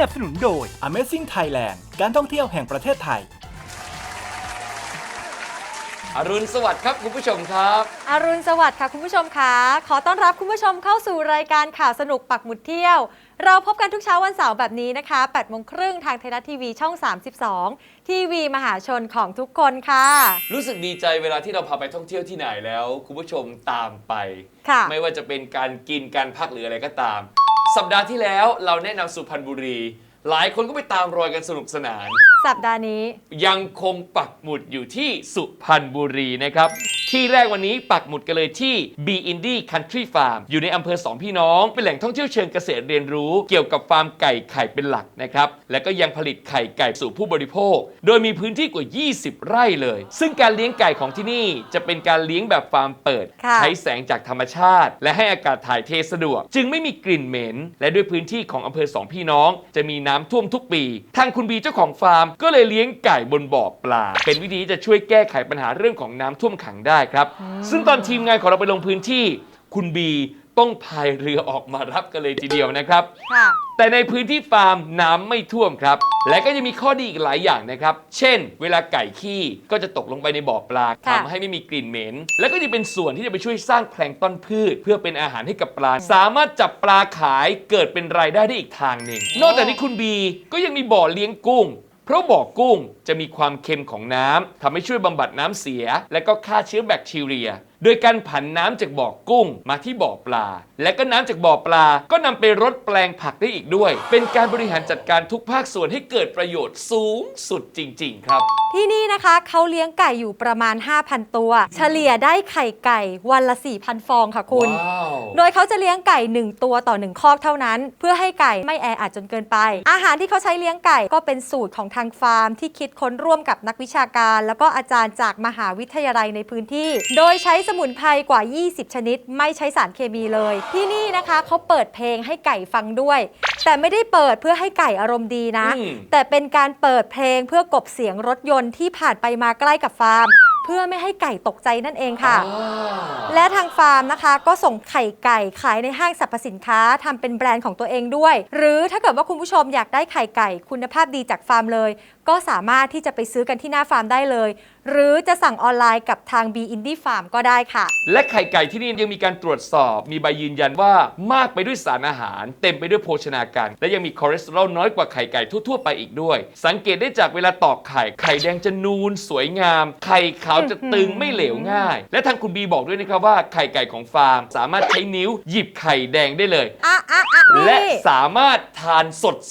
นับสนุนโดย Amazing Thailand การท่องเที่ยวแห่งประเทศไทย อรุณสวัสดิ์ครับคุณผู้ชมครับ อรุณสวัสดิ์ค่ะคุณผู้ชมค่ะ ขอต้อนรับคุณผู้ชมเข้าสู่รายการข่าวสนุกปักหมุดเที่ยว เราพบกันทุกเช้าวันเสาร์แบบนี้นะคะ8โมงครึ่งทางไทยรัฐทีวีช่อง 32 ทีวีมหาชนของทุกคนค่ะ รู้สึกดีใจเวลาที่เราพาไปท่องเที่ยวที่ไหนแล้ว คุณผู้ชมตามไป ค่ะ ไม่ว่าจะเป็นการกินการพักหรืออะไรก็ตาม สัปดาห์ที่แล้วเราแนะนำสุพรรณบุรี หลายคนก็ไปตามรอยกันสนุกสนาน สัปดาห์นี้ ยังคงปักหมุดอยู่ที่สุพรรณบุรีนะครับ ที่แรกวันนี้ปักหมุดกันเลยที่ B Indie Country Farm อยู่ในอำเภอสองพี่น้อง เป็นแหล่งท่องเที่ยวเชิงเกษตรเรียนรู้ เกี่ยวกับฟาร์มไก่ไข่เป็นหลักนะครับ และก็ยังผลิตไข่ไก่สู่ผู้บริโภค โดยมีพื้นที่กว่า 20 ไร่เลย ซึ่งการเลี้ยงไก่ของที่นี่จะเป็นการเลี้ยงแบบฟาร์มเปิด ค่ะ ใช้แสงจากธรรมชาติ และให้อากาศถ่ายเทสะดวก จึงไม่มีกลิ่นเหม็น และด้วยพื้นที่ของอำเภอสองพี่น้อง จะมีน้ำท่วมทุกปี ทางคุณบีเจ้าของฟาร์ม ก็เลยเลี้ยงไก่บนบ่อปลา เป็นวิธีที่จะช่วยแก้ไขปัญหาเรื่องของน้ำท่วมขังได้ครับ ซึ่งตอนทีมงานของเราไปลงพื้นที่ คุณบี ต้องพายเรือออกมารับกันเลยทีเดียวนะครับ ค่ะ แต่ในพื้นที่ฟาร์มน้ำไม่ท่วมครับ และก็ยังมีข้อดีอีกหลายอย่างนะครับ เช่น เวลาไก่ขี้ก็จะตกลงไปในบ่อปลาค่ะ ทำให้ไม่มีกลิ่นเหม็น และก็ยังเป็นส่วนที่จะไปช่วยสร้างแพลงก์ต้นพืช เพื่อเป็นอาหารให้กับปลา สามารถจับปลาขายเกิดเป็นรายได้ได้อีกทางหนึ่ง นอกจากนี้คุณบีก็ยังมีบ่อเลี้ยงกุ้ง เพราะบ่อกุ้งจะมีความเค็มของน้ำทำให้ช่วยบำบัดน้ำเสีย และก็ฆ่าเชื้อแบคทีเรีย โดยการผันน้ำจากบ่อกุ้งมาที่บ่อปลา และก็น้ำจากบ่อปลา ก็นำไปรดแปลงผักได้อีกด้วย เป็นการบริหารจัดการทุกภาคส่วนให้เกิดประโยชน์สูงสุดจริง ๆ ครับ ที่นี่นะคะเขาเลี้ยงไก่อยู่ประมาณ 5,000 ตัว เฉลี่ยได้ไข่ไก่วันละ 4,000 ฟองค่ะคุณ ว้าว โดยเขาจะเลี้ยงไก่ 1 ตัวต่อ 1 คอกเท่านั้น เพื่อให้ไก่ไม่แออัดจนเกินไป อาหารที่เขาใช้เลี้ยงไก่ก็เป็นสูตรของทางฟาร์ม ที่คิดค้นร่วมกับนักวิชาการ แล้วก็อาจารย์จากมหาวิทยาลัยในพื้นที่ โดยใช้สมุนไพรกว่า 20 ชนิด ไม่ใช้สารเคมีเลย ที่นี่นะคะเขาเปิดเพลงให้ไก่ฟังด้วย แต่ไม่ได้เปิดเพื่อให้ไก่อารมณ์ดีนะ อืม แต่เป็นการเปิดเพลงเพื่อกลบเสียงรถยนต์ที่ผ่านไปมาใกล้กับฟาร์ม เพื่อไม่ให้ไก่ตกใจนั่นเองค่ะอ่าและทางฟาร์มนะคะก็ส่งไข่ไก่ขายในห้างสรรพสินค้าทำเป็นแบรนด์ของตัวเองด้วย หรือถ้าเกิดว่าคุณผู้ชมอยากได้ไข่ไก่คุณภาพดีจากฟาร์มเลย ก็สามารถที่จะไปซื้อกันที่หน้าฟาร์มได้เลย หรือจะสั่งออนไลน์กับทาง B Indie Farm ก็ได้ค่ะ และไข่ไก่ที่นี่ยังมีการตรวจสอบมีใบยืนยันว่ามากไปด้วยสารอาหาร เต็มไปด้วยโภชนาการ และยังมีคอเลสเตอรอลน้อยกว่าไข่ไก่ทั่วๆไปอีกด้วย สังเกตได้จากเวลาตอกไข่ไข่แดงจะนูนสวยงาม ไข่ขาวจะตึงไม่เหลวง่าย และทางคุณบีบอกด้วยนะครับว่าไข่ไก่ของฟาร์ม สามารถใช้นิ้วหยิบไข่แดงได้เลย อะอะอะและนี่สามารถทาน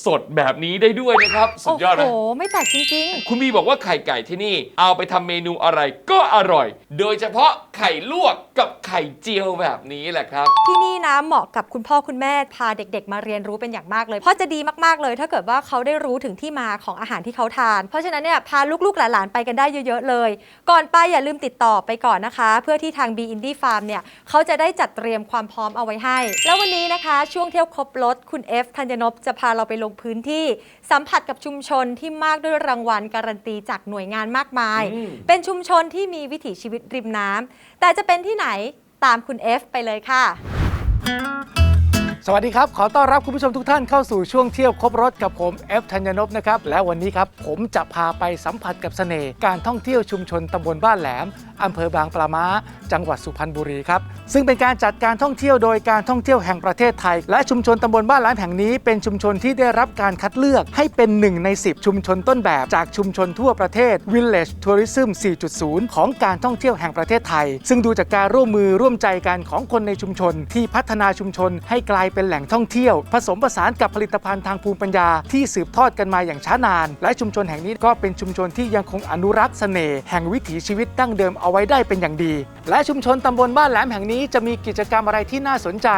สดๆแบบนี้ได้ด้วยนะครับ สุดยอดโอ้นะโห ไม่แปลกจริง คุณบีบอกว่าไข่ไก่ที่นี่ เอาไปทำเมนูอะไรก็อร่อย โดยเฉพาะไข่ลวกกับไข่เจียวแบบนี้แหละครับ ๆ ที่นี่นะเหมาะกับคุณพ่อคุณแม่พาเด็กๆ มาเรียนรู้เป็นอย่างมากเลย เพราะจะดีมากๆเลย ถ้าเกิดว่าเขาได้รู้ถึงที่มาของอาหารที่เขาทาน เพราะฉะนั้นเนี่ยพาลูกๆหลานๆไปกันได้เยอะๆเลย ก่อนไปอย่าลืมติดต่อไปก่อนนะคะ เพื่อที่ทาง B Indie Farm เนี่ยเขาจะได้จัดเตรียมความพร้อมเอาไว้ให้ แล้ววันนี้นะคะ ช่วงเที่ยวครบรถคุณ F ธัญนพจะพาเราไปลงพื้นที่ สัมผัสกับชุมชนที่มากด้วยรางวัลการันตีจากหน่วยงานมากมาย อืม เป็นชุมชนที่มีวิถีชีวิตริมน้ำแต่จะเป็นที่ไหนตามคุณ F ไปเลยค่ะ สวัสดีครับ ขอต้อนรับคุณผู้ชมทุกท่านเข้าสู่ช่วงเที่ยวครบรถกับผมเอฟธัญนพนะครับ และวันนี้ครับผมจะพาไปสัมผัสกับเสน่ห์การท่องเที่ยวชุมชนตำบลบ้านแหลมอำเภอบางปลาม้า จังหวัดสุพรรณบุรีครับ ซึ่งเป็นการจัดการท่องเที่ยวโดยการท่องเที่ยวแห่งประเทศไทย และชุมชนตำบลบ้านแหลมแห่งนี้ เป็นชุมชนที่ได้รับการคัดเลือกให้เป็นหนึ่งใน 10 ชุมชนต้นแบบจากชุมชนทั่วประเทศ Village Tourism 4.0 ของการท่องเที่ยวแห่งประเทศไทย ซึ่งดูจากการร่วมมือร่วมใจกันของคนในชุมชน ที่พัฒนาชุมชนให้กลายเป็นแหล่งท่องเที่ยว ผสมผสานกับผลิตภัณฑ์ทางภูมิปัญญาที่สืบทอดกันมาอย่างช้านาน และชุมชนแห่งนี้ก็เป็นชุมชนที่ยังคงอนุรักษ์เสน่ห์แห่งวิถีชีวิตดั้งเดิมเอาไว้ได้เป็นอย่างดี และชุมชนตำบลบ้านแหลมแห่งนี้จะมีกิจกรรมอะไรที่น่าสนใจ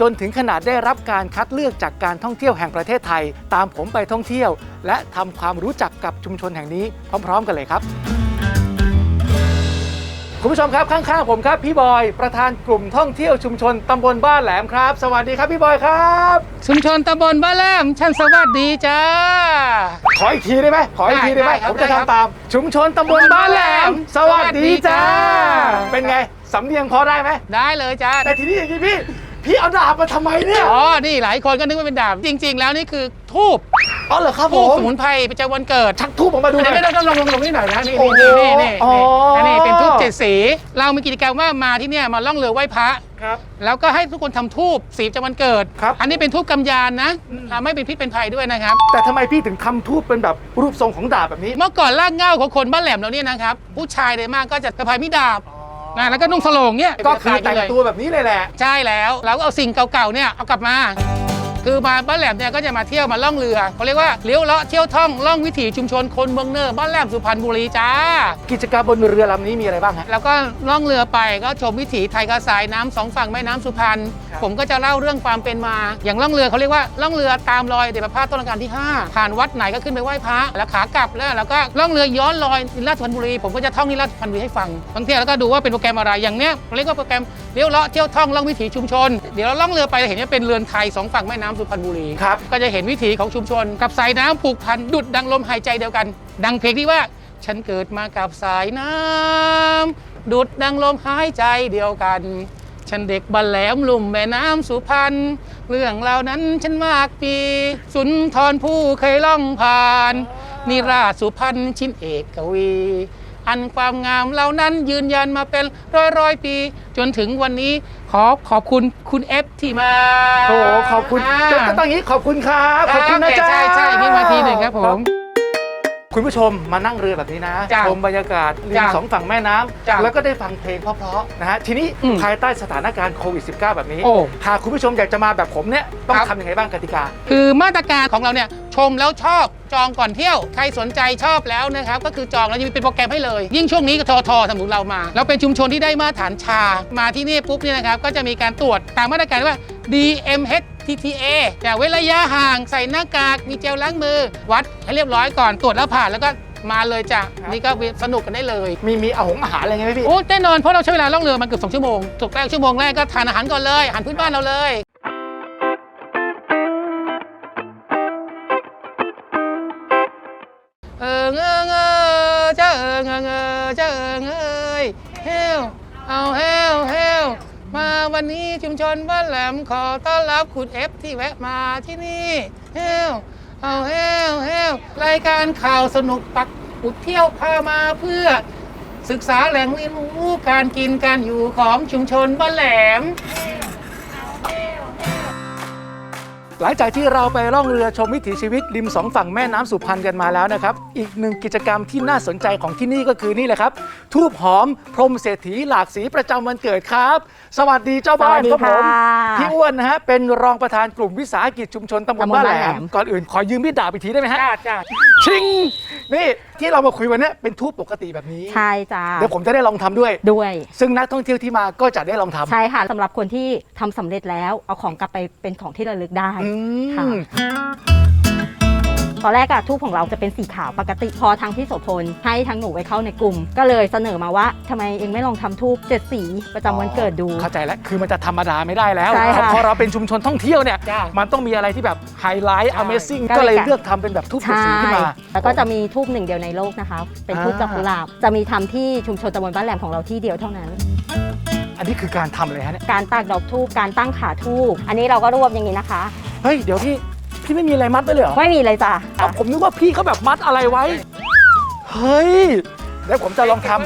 จนถึงขนาดได้รับการคัดเลือกจากการท่องเที่ยวแห่งประเทศไทย ตามผมไปท่องเที่ยว และทำความรู้จักกับชุมชนแห่งนี้พร้อม ๆ กันเลยครับ คุณผู้ชมครับข้างๆผมครับ พี่บอยประธานกลุ่มท่องเที่ยวชุมชนตำบลบ้านแหลมครับ สวัสดีครับพี่บอยครับ ชุมชนตำบลบ้านแหลมชันสวัสดีจ้า ขออีกทีได้ไหมขออีกทีได้ไหมได้ครับผมจะได้ครับทำตาม ชุมชนตำบลบ้านแหลม สวัสดีจ้า สวัสดีจ้า เป็นไงสำเนียงพอได้ไหมได้เลยจ้าแต่ทีนี้อย่างนี้พี่ พี่เอาดาบมาทำไมเนี่ย อ๋อนี่หลายคนก็นึกว่าเป็นดาบจริง ๆ แล้วนี่คือ ทูบอ๋อเหรอครับผทูบมสมุนไพรประจำวันเกิดชักทูบออกมาดูหน่อยไม่ต้องลงลงลงนี่หน่อยนะนี่โอ้นี่โหนี่นี่อ๋อนี่นี่เป็นทูบเจ็ดสี เรามีกิจกรรมว่ามาที่เนี่ยมาล่องเรือไหว้พระ ครับ แล้วก็ให้ทุกคนทำทูบสีประจำวันเกิด ครับ อันนี้เป็นทูบกำยานนะอ่าไม่เป็นพิษเป็นภัยด้วยนะครับ แต่ทำไมพี่ถึงทำทูบเป็นแบบรูปทรงของดาบแบบนี้ เมื่อก่อนรากเหง้าของคนบ้านแหลมเราเนี่ยนะครับ ผู้ชายเลยมากก็จะกระพายมีดดาบนะแล้วก็นุ่งสโลงเนี่ยก็คือไปแต่งเลยตัวแบบนี้เลยแหละ ใช่แล้ว เราก็เอาสิ่งเก่าๆเนี่ยเอากลับมา คือมาบ้านแหลมเนี่ยก็จะมาเที่ยวมาล่องเรือเขาเรียกว่าเลี้ยวเลาะเที่ยวท่องล่องวิถีชุมชนคนเมืองเนอร์บ้านแหลมสุพรรณบุรีจ้า กิจกรรมบนเรือลำนี้มีอะไรบ้างฮะ แล้วก็ล่องเรือไปก็ชมวิถีไทยกระสายน้ำสองฝั่งแม่น้ำสุพรรณครับ ผมก็จะเล่าเรื่องความเป็นมา อย่างล่องเรือเขาเรียกว่าล่องเรือตามรอยเดชพระพาสต้นรัชกาลที่ 5 ผ่านวัดไหนก็ขึ้นไปไหว้พระแล้วขากลับแล้วแล้วก็ล่องเรือย้อนรอยนิราชสุพรรณบุรีผมก็จะท่องนิราชสุพรรณบุรีให้ฟังบางทีแล้วก็ดูว่าเป็นโปรแกรมอะไรอย่างเนี้ยเราเรียกว่าโปรแกรมเลี้ยวเลาะเที่ยวท่องล่องวิถีชุมชน เดี๋ยวเราล่องเรือไปเราเห็นว่าเป็นเรือนไทยสองฝั่งแม่น้ำสุพรรณบุรีครับก็จะเห็นวิถีของชุมชน กับสายน้ำผูกพันดุดดังลมหายใจเดียวกัน ดังเพลงที่ว่า ฉันเกิดมากับสายน้ำดุดดังลมหายใจเดียวกัน ฉันเด็กบันแหลมลุ่มแม่น้ำสุพรรณเรื่องเหล่านั้นฉันมากปี สุนทรผู้เคยล่องผ่าน นิราชสุพรรณชินเอกกวี อันความงามเหล่านั้นยืนยันมาเป็นร้อยร้อยๆปี จนถึงวันนี้ขอขอบคุณคุณเอฟที่มาโอ้โหขอบคุณาก็ต้องอย่างนี้ขอบคุณครับ ขอบคุณนะจ๊ะใช่ใช่พี่มาทีหนึ่งครับผม คุณผู้ชมมานั่งเรือแบบนี้นะ จ้ะชมบรรยากาศริมจ้ะสองฝั่งแม่น้ำจ้ะแล้วก็ได้ฟังเพลงเพราะๆนะฮะทีนี้อืมภายใต้สถานการณ์โควิด -19 แบบนี้โอ้หากคุณผู้ชมอยากจะมาแบบผมเนี่ยต้องครับ ทำยังไงบ้างกติกา คือมาตรการของเราเนี่ยชมแล้วชอบจองก่อนเที่ยว ใครสนใจชอบแล้วนะครับก็คือจองแล้วจะมีเป็นโปรแกรมให้เลย ยิ่งช่วงนี้ก็ทอทอสมุนเรามา เราเป็นชุมชนที่ได้มาตรฐานชามาที่นี่ปุ๊บเนี่ยนะครับก็จะมีการตรวจตามมาตรการว่า DMH TTA จะเว้นระยะห่างใส่หน้ากากมีเจลล้างมือ วัดให้เรียบร้อยก่อนตรวจแล้วผ่านแล้วก็มาเลยจ้ะครับนี่ก็สนุกกันได้เลยมีมีอาหงอาหารอะไรไงไหมพี่โอ้แน่นอนเพราะเราใช้เวลาล่องเรือมันเกือบสองชั่วโมงตกแรกชั่วโมงแรกก็ทานอาหารก่อนเลยอาหารพื้นบ้านเราเลย วันนี้ชุมชนบ้านแหลมขอต้อนรับคุณเอฟที่แวะมาที่นี่เฮลเอาเฮลเฮลรายการข่าวสนุกปักอุดเที่ยวพามาเพื่อ ศึกษาแหล่งเรียนรู้การกินการอยู่ของชุมชนบ้านแหลม หลังจากที่เราไปล่องเรือชมวิถีชีวิตริมสองฝั่งแม่น้ำสุพรรณกันมาแล้วนะครับ อีกหนึ่งกิจกรรมที่น่าสนใจของที่นี่ก็คือนี่แหละครับ ทูบหอมพรมเศรษฐีหลากสีประจำวันเกิดครับ สวัสดีเจ้าบ้านสวัสดีครับผมค่ะพี่อ้วนนะฮะเป็นรองประธานกลุ่มวิสาหกิจชุมชนตำบลตำบลบ้านแหลบ้านแหลมมก่อนอื่นขอยืมมีดดาบอีกทีได้ไหมฮะ จ้าจ้าชิง นี่ ที่เรามาคุยวันเนี้ยเป็นทูบปกติแบบนี้ ใช่จ้าเดี๋ยวผมจะได้ลองทำด้วย ด้วย ซึ่งนักท่องเที่ยวที่มาก็จะได้ลองทำใช่ค่ะสำหรับคนที่ทำสำเร็จแล้วเอาของกลับไปเป็นของที่ระลึกได้อืค่ะ ม ตอนแรกอะทูบของเราจะเป็นสีขาวปกติพอทางพี่โสพลให้ทางหนูไปเข้าในกลุ่ม ก็เลยเสนอมาว่าทำไมเองไม่ลองทำทูบเจ็ดสีประจำวันเกิดดู เข้าใจแล้ว คือมันจะธรรมดาไม่ได้แล้วใช่ค่ะพอเราเป็นชุมชนท่องเที่ยวเนี่ย จ้ามันต้องมีอะไรที่แบบไฮไลท์ Amazing ก็ก็เลเลยย เลือกทำเป็นแบบทูบสีใช่ขึ้นมาแล้วก็จะมีทูบหนึ่งเดียวในโลกนะคะ เป็นทูบดอกกุหลาบจะมีทำที่ชุมชนตำบลบ้านแหลมของเราที่เดียวเท่านั้น อันนี้คือการทำเลยฮะเนี่ย การตากดอกทูบการตั้งขาทูบอันนี้เราก็รวบอย่างนี้นะคะ เฮ้ย เดี๋ยวพี่ พี่ไม่มีอะไรมัดไว้เลยเหรอไม่มีเลยจ้ะอ้าวผมนึกว่าพี่เขาแบบมัดอะไรไว้ เฮ้ย แล้วผมจะลองทำ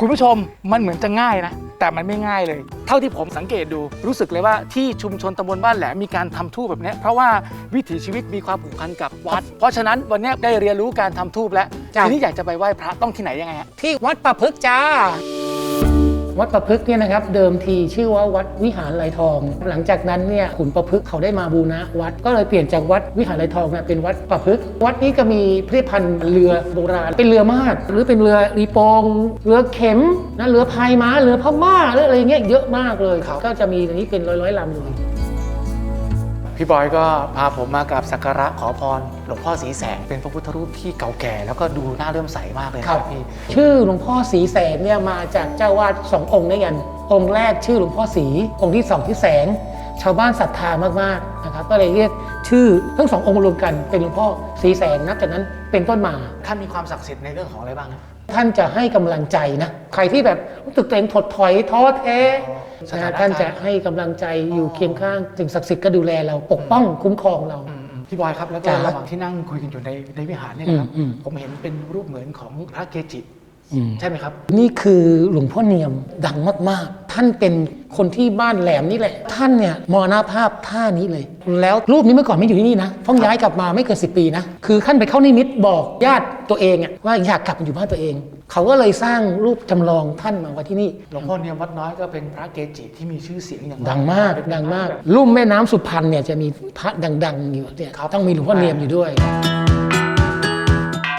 คุณผู้ชมมันเหมือนจะง่ายนะ แต่มันไม่ง่ายเลย เท่าที่ผมสังเกตดูรู้สึกเลยว่าที่ชุมชนตำบลบ้านแหลมมีการทำทูบแบบเนี้ยเพราะว่าวิถีชีวิตมีความผูกพันกับวัด เพราะฉะนั้นวันเนี้ยได้เรียนรู้การทำทูบแล้วจ้ะ ทีนี้อยากจะไปไหว้พระต้องที่ไหนยังไงฮะ ที่วัดประพฤกษ์จ้า วัดประพฤกษ์เนี่ยนะครับเดิมทีชื่อว่าวัดวิหารไหลทอง หลังจากนั้นเนี่ยขุนประพฤกษ์เขาได้มาบูรณะวัดก็เลยเปลี่ยนจากวัดวิหารไหลทองเนี่ยเป็นวัดประพฤกษ์วัดนี้ก็มีพิพิธภัณฑ์เรือโบราณเป็นเรือมาดหรือเป็นเรือรีโปงเรือเข็มนะเรือพายม้าเรือพม่าหรืออะไรเงี้ยเยอะมากเลยเขาก็จะมีอันนี้เป็นร้อยร้อยๆลำเลยพี่บอยก็พาผมมากราบสักการะขอพร หลวงพ่อสีแสงเป็นพระพุทธรูปที่เก่าแก่ แล้วก็ดูน่าเลื่อมใสมากเลยนะครับพี่ ชื่อหลวงพ่อสีแสงเนี่ยมาจากเจ้าวาดสององค์ด้วยกัน องค์แรกชื่อหลวงพ่อสี องค์ที่สองที่แสง ชาวบ้านศรัทธามากๆนะครับ ก็เลยเรียกชื่อทั้งสององค์รวมกันเป็นหลวงพ่อสีแสงนับจากนั้นเป็นต้นมา ท่านมีความศักดิ์สิทธิ์ในเรื่องของอะไรบ้างครับท่านจะให้กำลังใจนะใครที่แบบรู้สึกตัวเองถดถอยท้อแท้สถานการณ์นะท่านจะให้กำลังใจอยู่เคียงข้างสิ่งศักดิ์สิทธิ์ก็ดูแลเราปกป้องคุ้มครองเรา พี่บอยครับแล้วก็จ้ะระหว่างที่นั่งคุยกันอยู่ในในวิหารเนี่ยนะครับ อืมอืม ผมเห็นเป็นรูปเหมือนของพระเกจิใช่ไหมครับ นี่คือหลวงพ่อเนียมดังมากๆ ท่านเป็นคนที่บ้านแหลมนี่แหละ ท่านเนี่ยมรณภาพท่านี้เลย แล้วรูปนี้เมื่อก่อนไม่อยู่ที่นี่นะเพิ่งย้ายกลับมาไม่เกินสิปีนะ คือท่านไปเข้านิมิตบอกญาติตัวเองอะว่าอยากกลับมาอยู่บ้านตัวเอง เขาก็เลยสร้างรูปจำลองท่านมาไว้ที่นี่ หลวงพ่อเนียมวัดน้อยก็เป็นพระเกจิที่มีชื่อเสียงอย่างดังมากดังมาก ลุ่มแม่น้ำสุพรรณเนี่ยจะมีพระดังๆอยู่เนี่ยต้องมีหลวงพ่อเนียมอยู่ด้วย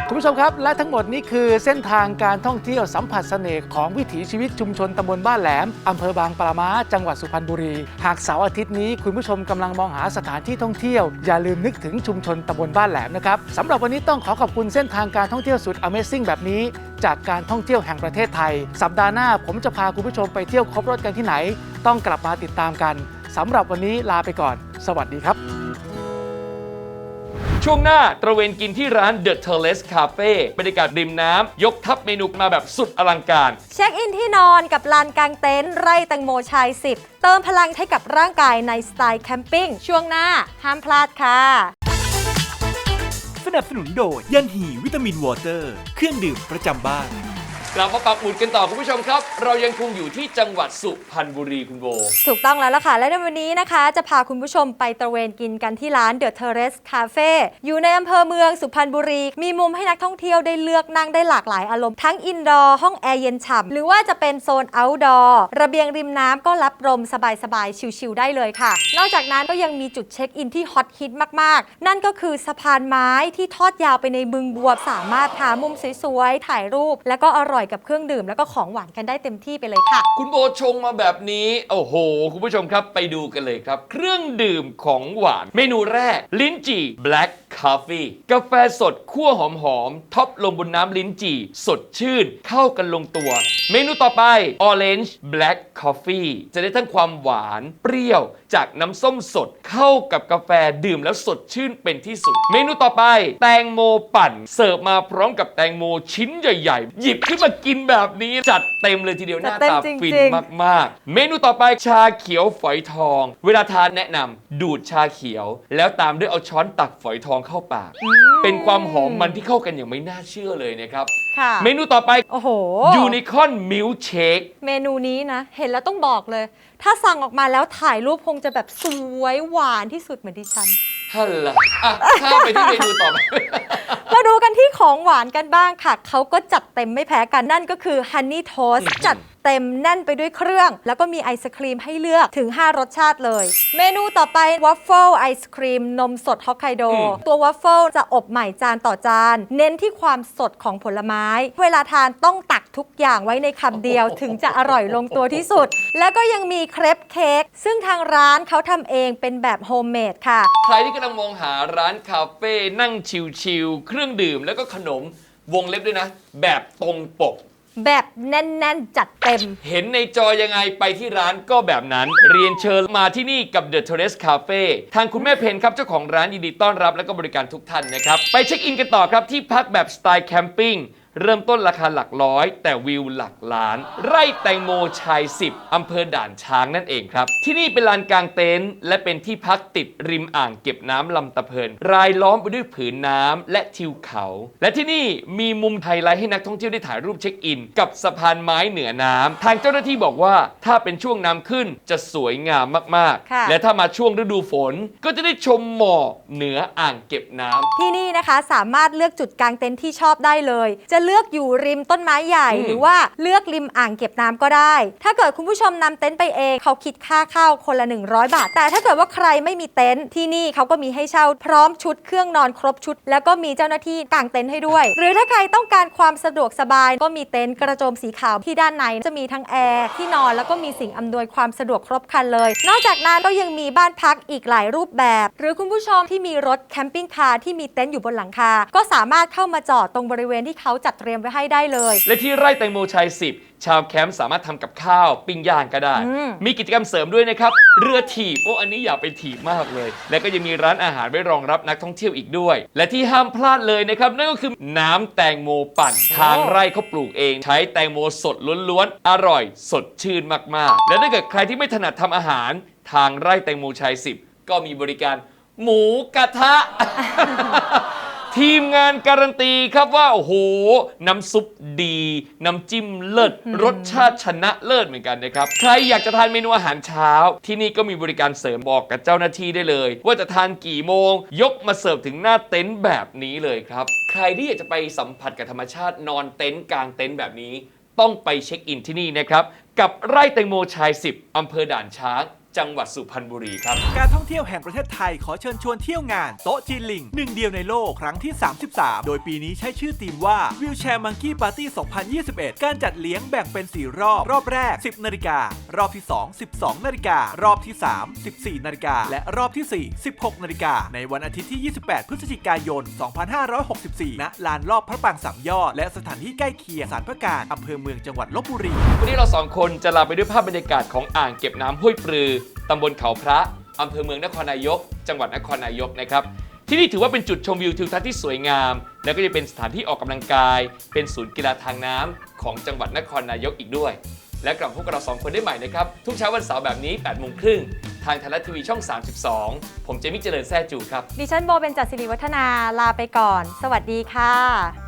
คุณผู้ชมครับ และทั้งหมดนี้คือเส้นทางการท่องเที่ยวสัมผัสเสน่ห์ของวิถีชีวิตชุมชนตำบลบ้านแหลมอำเภอบางปะมาจังหวัดสุพรรณบุรี หากเสาร์อาทิตย์นี้คุณผู้ชมกำลังมองหาสถานที่ท่องเที่ยว อย่าลืมนึกถึงชุมชนตำบลบ้านแหลมนะครับสำหรับวันนี้ต้องขอขอบคุณเส้นทางการท่องเที่ยวสุด Amazing แบบนี้ จากการท่องเที่ยวแห่งประเทศไทย สัปดาห์หน้าผมจะพาคุณผู้ชมไปเที่ยวครบรถกันที่ไหน ต้องกลับมาติดตามกันสำหรับวันนี้ลาไปก่อน สวัสดีครับ ช่วงหน้าตระเวนกินที่ร้าน The Terrace Cafe บรรยากาศริมน้ำยกทัพเมนูมาแบบสุดอลังการ เช็คอินที่นอนกับลานกลางเต็นท์ไร่แตงโมชายสิบเติมพลังให้กับร่างกายในสไตล์แคมปิ้งช่วงหน้าห้ามพลาดค่ะสนับสนุนโดยยันหีวิตามินวอเตอร์ เครื่องดื่มประจำบ้าน กลับมาปักหมุดกันต่อคุณผู้ชมครับ เรายังคงอยู่ที่จังหวัดสุพรรณบุรีคุณโบ ถูกต้องแล้วล่ะค่ะ และในวันนี้นะคะ จะพาคุณผู้ชมไปตระเวนกินกันที่ร้าน The Terrace Cafe อยู่ในอำเภอเมืองสุพรรณบุรี มีมุมให้นักท่องเที่ยวได้เลือกนั่งได้หลากหลายอารมณ์ทั้งอินดอร์ห้องแอร์เย็นฉ่ำหรือว่าจะเป็นโซน outdoor ระเบียงริมน้ำก็รับลมสบายๆชิลๆได้เลยค่ะ นอกจากนั้นก็ยังมีจุดเช็คอินที่ฮอตฮิตมากๆ นั่นก็คือสะพานไม้ที่ทอดยาวไปในบึงบัวสามารถหามุมสวยๆถ่ายรูป แล้วก็อร่อยกับเครื่องดื่ม แล้วก็ของหวานกันได้เต็มที่ไปเลยค่ะ คุณโบชงมาแบบนี้ โอ้โห คุณผู้ชมครับไปดูกันเลยครับ เครื่องดื่มของหวาน เมนูแรก ลิ้นจี่ Black Coffee กาแฟสดคั่วหอมๆท็อปลงบนน้ำลิ้นจี่ สดชื่น เข้ากันลงตัว เมนูต่อไป Orange Black Coffee จะได้ทั้งความหวาน เปรี้ยวจากน้ำส้มสด เข้ากับกาแฟดื่มแล้วสดชื่นเป็นที่สุด เมนูต่อไป แตงโมปั่น เสิร์ฟมาพร้อมกับแตงโมชิ้นใหญ่ ๆ หยิบขึ้นมากินแบบนี้จัดเต็มเลยทีเดียวหจัน้าดเต็มตาจริงๆ ฟินมากๆ เมนูต่อไปชาเขียวฝอยทอง เวลาทานแนะนำดูดชาเขียว แล้วตามด้วยเอาช้อนตักฝอยทองเข้าปาก เป็นความหอมมันที่เข้ากันอย่างไม่น่าเชื่อเลยนะครับ ค่ะเมนูต่อไปโอ้โห ยูนิคอนมิลเชค เมนูนี้นะ เห็นแล้วต้องบอกเลย ถ้าสั่งออกมาแล้วถ่ายรูปคงจะแบบสวยหวานที่สุดเหมือนดิฉัน ฮัลโหลอะข้ามไปที่เมนูต่อไปมาดูกันที่ของหวานกันบ้างค่ะ เขาก็จัดเต็มไม่แพ้กันนั่นก็คือฮันนี่โทสจัด เต็มแน่นไปด้วยเครื่อง แล้วก็มีไอศครีมให้เลือกถึง 5 รสชาติเลย เมนูต่อไปวัฟเฟิลไอศครีมนมสดฮอกไกโดอืมตัววัฟเฟิลจะอบใหม่จานต่อจาน เน้นที่ความสดของผลไม้ เวลาทานต้องตักทุกอย่างไว้ในคำเดียวถึงจะอร่อยลงตัวที่สุด แล้วก็ยังมีเครปเค้กซึ่งทางร้านเขาทำเองเป็นแบบโฮมเมดค่ะ ใครที่กำลังมองหาร้านคาเฟ่นั่งชิลๆเครื่องดื่มแล้วก็ขนมวงเล็บด้วยนะ แบบตรงปก แบบแน่น ๆ จัดเต็ม เห็นในจอยังไงไปที่ร้านก็แบบนั้น เรียนเชิญมาที่นี่กับ The Terrace Cafe ทางคุณแม่เพนครับ เจ้าของร้านยินดีต้อนรับและก็บริการทุกท่านนะครับ ไปเช็คอินกันต่อครับที่พักแบบสไตล์แคมปิ้ง เริ่มต้นราคาหลักร้อย แต่วิวหลักล้าน ไร่แตงโมชาย 10 อำเภอด่านช้างนั่นเองครับ ที่นี่เป็นลานกลางเต็นท์และเป็นที่พักติดริมอ่างเก็บน้ำลำตะเพิน รายล้อมไปด้วยผืนน้ำและทิวเขา และที่นี่มีมุมไฮไลท์ให้นักท่องเที่ยวได้ถ่ายรูปเช็คอิน กับสะพานไม้เหนือน้ำทางเจ้าหน้าที่บอกว่าถ้าเป็นช่วงน้ำขึ้นจะสวยงามมากค่ะ ๆ และถ้ามาช่วงฤดูฝนก็จะได้ชมหมอกเหนืออ่างเก็บน้ำ ที่นี่นะคะสามารถเลือกจุดกางเต็นท์ที่ชอบได้เลย จะเลือกอยู่ริมต้นไม้ใหญ่อืมหรือว่าเลือกริมอ่างเก็บน้ำก็ได้ ถ้าเกิดคุณผู้ชมนำเต็นท์ไปเอง เขาคิดค่าเข้าคนละ 100 บาท แต่ถ้าเกิดว่าใครไม่มีเต็นท์ที่นี่เขาก็มีให้เช่าพร้อมชุดเครื่องนอนครบชุด แล้วก็มีเจ้าหน้าที่กางเต็นท์ให้ด้วย หรือถ้าใครต้องการความสะดวกสบายก็มีเต็นท์กระโจมสีขาวที่ด้านในจะมีทั้งแอร์ที่นอนแล้วก็มีสิ่งอำนวยความสะดวกครบครันเลย นอกจากนั้นก็ยังมีบ้านพักอีกหลายรูปแบบ หรือคุณผู้ชมที่มีรถแคมปิ้งคาร์ที่มีเต็นท์อยู่บนหลังคา ก็สามารถเข้ามาจอดตรงบริเวณที่เขาจัดเตรียมไว้ให้ได้เลย และที่ไร่แตงโมชัย 10 ชาวแคมป์สามารถทำกับข้าวปิ้งย่างก็ได้ อืม มีกิจกรรมเสริมด้วยนะครับ เรือถีบ โอ้ อันนี้อยากไปถีบมากเลย และก็ยังมีร้านอาหารไว้รองรับนักท่องเที่ยวอีกด้วย และที่ห้ามพลาดเลยนะครับ นั่นก็คือน้ำแตงโมปั่น ทางไร่เขาปลูกเอง ใช้แตงโมสดล้วนๆ อร่อย สดชื่นมากๆ และถ้าเกิดใครที่ไม่ถนัดทำอาหาร ทางไร่แตงโมชัย 10 ก็มีบริการหมูกระทะ ทีมงานการันตีครับว่า โอ้โห น้ำซุปดี น้ำจิ้มเลิศ รสชาติชนะเลิศเหมือนกันนะครับ ใครอยากจะทานเมนูอาหารเช้า ที่นี่ก็มีบริการเสริมบอกกับเจ้าหน้าที่ได้เลย ว่าจะทานกี่โมง ยกมาเสิร์ฟถึงหน้าเต็นท์แบบนี้เลยครับ ใครที่อยากจะไปสัมผัสกับธรรมชาตินอนเต็นท์กลางเต็นท์แบบนี้ ต้องไปเช็คอินที่นี่นะครับกับไร่แตงโมชาย 10อำเภอด่านช้าง จังหวัดสุพรรณบุรีครับ การท่องเที่ยวแห่งประเทศไทยขอเชิญชวนเที่ยวงานโต๊ะจีนลิงหนึ่งเดียวในโลกครั้งที่ 33 โดยปีนี้ใช้ชื่อธีมว่า Wheelchair Monkey Party 2021 การจัดเลี้ยงแบ่งเป็น 4 รอบ รอบแรก 10 นาฬิกา รอบที่ 2 12 นาฬิกา รอบที่ 3 14 นาฬิกา และรอบที่ 4 16 นาฬิกา ในวันอาทิตย์ที่ 28 พฤศจิกายน 2564 ณ ลานรอบพระปรางสามยอด และสถานที่ใกล้เคียงสารพระการอำเภอเมืองจังหวัดลบบุรี วันนี้เราสองคนจะลาไปด้วยภาพบรรยากาศของอ่างเก็บน้ำห้วยปลือ ตำบลเขาพระอำเภอเมืองนครนายก จังหวัดนครนายกนะครับ ที่นี่ถือว่าเป็นจุดชมวิวทิวทัศน์ที่สวยงาม และก็จะเป็นสถานที่ออกกำลังกาย เป็นศูนย์กีฬาทางน้ำของจังหวัดนครนายกอีกด้วย และกลับพบกับเราสองคนได้ใหม่นะครับ ทุกเช้าวันเสาร์แบบนี้8โมงครึ่งทางไทยรัฐทีวีช่อง 32 ผมเจมิกเจริญแซ่จูครับ ดิฉันโบเป็นจัดสิริวัฒนาลาไปก่อน สวัสดีค่ะ